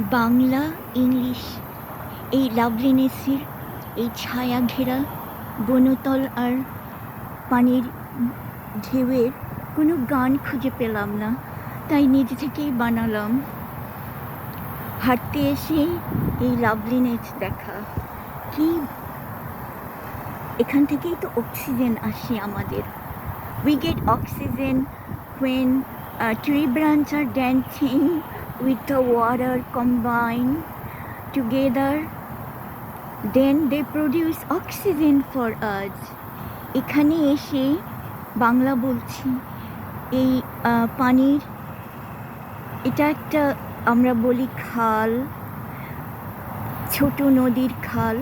Bangla English এই লাভলিনেসির এই ছায়া ঘেরা বনতল আর পানির ঢেউয়ের কোনো গান খুঁজে পেলাম না। তাই নিজে থেকেই বানালাম। হাঁটতে এসে এই লাভলিনেস দেখা। কি? এখান থেকেই তো অক্সিজেন আসে আমাদের। Get oxygen when uh, tree branches are dancing with the water combined together, then they produce oxygen for us. এখানে এসে বাংলা বলছি, এই পানির, এটা একটা আমরা বলি খাল, ছোট নদীর খাল।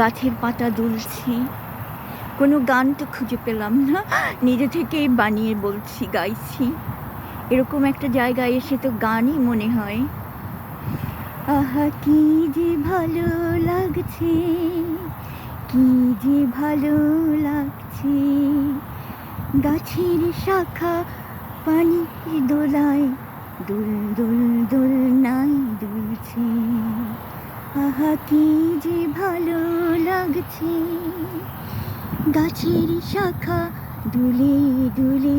গাছের পাতা দুলছে। কোনো গান তো খুঁজে পেলাম না। নিজে থেকেই বানিয়ে বলছি, গাইছি। এরকম একটা জায়গায় এসে তো গানই মনে হয়। আহা, কি যে ভালো লাগছে, কি যে ভালো লাগছে। গাছের শাখা পানি দোলায় দুল দুল দুল নাই দুলছে। আহা, কি যে ভালো লাগছে, গাছের শাখা দুলে দুলে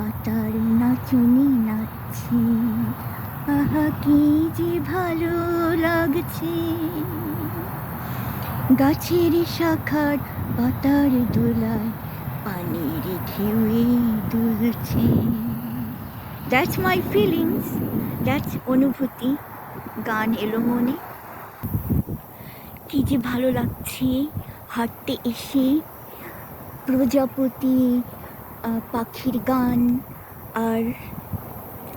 পাতার নাচনি নাচছে আহা, কি যে ভালো লাগছে। গাছের শাখার পাতার দোলায় পানির ঢেউয়ে দুলছে। দ্যাটস মাই ফিলিংস দ্যাটস অনুভূতি, গান এলো মনে। কি যে ভালো লাগছে হাঁটতে এসে। প্রজাপতি পাখির গান আর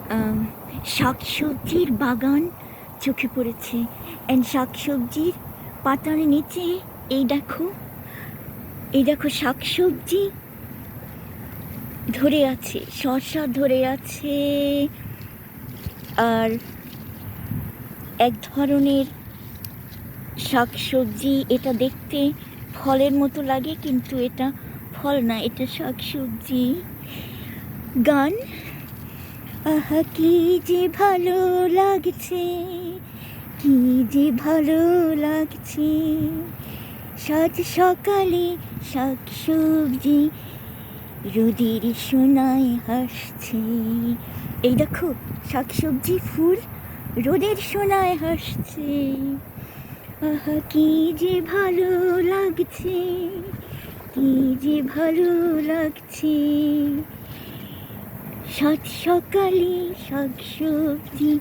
আম, শাকসবজির বাগান চোখে পড়েছে। অ্যান্ড শাকসবজির পাতার নিচে এই দেখো এই দেখো শাকসবজি ধরে আছে শসা ধরে আছে আর এক ধরনের শাকসবজি এটা দেখতে ফলের মতো লাগে কিন্তু এটা ফল না, এটা শাক সবজি। গান? আহা, কি যে ভালো লাগছে, কি যে ভালো লাগছে। সাজ সকালে শাক সবজি, রোদের সোনায় হাসছে। এই দেখো, শাক সবজি, ফুল রোদের সোনায় হাসছে। আহা, কি যে ভালো লাগছে কি যে ভালো লাগছে। সাত সকালে শাক সবজি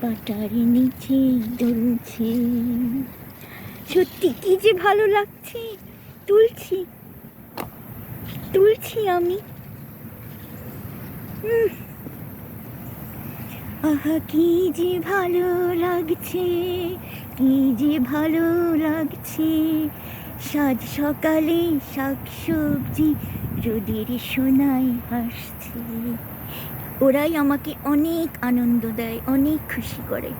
পাটার নিচে দুলছে সত্যি কি যে ভালো লাগছে। তুলছি। তুলছি আমি। আহা, কি যে ভালো লাগছে। কি যে ভালো লাগছে। সাজ সকালে শাক সবজি রোদের সোনায় হাসছে ওরাই আমাকে অনেক আনন্দ দেয়, অনেক খুশি করে।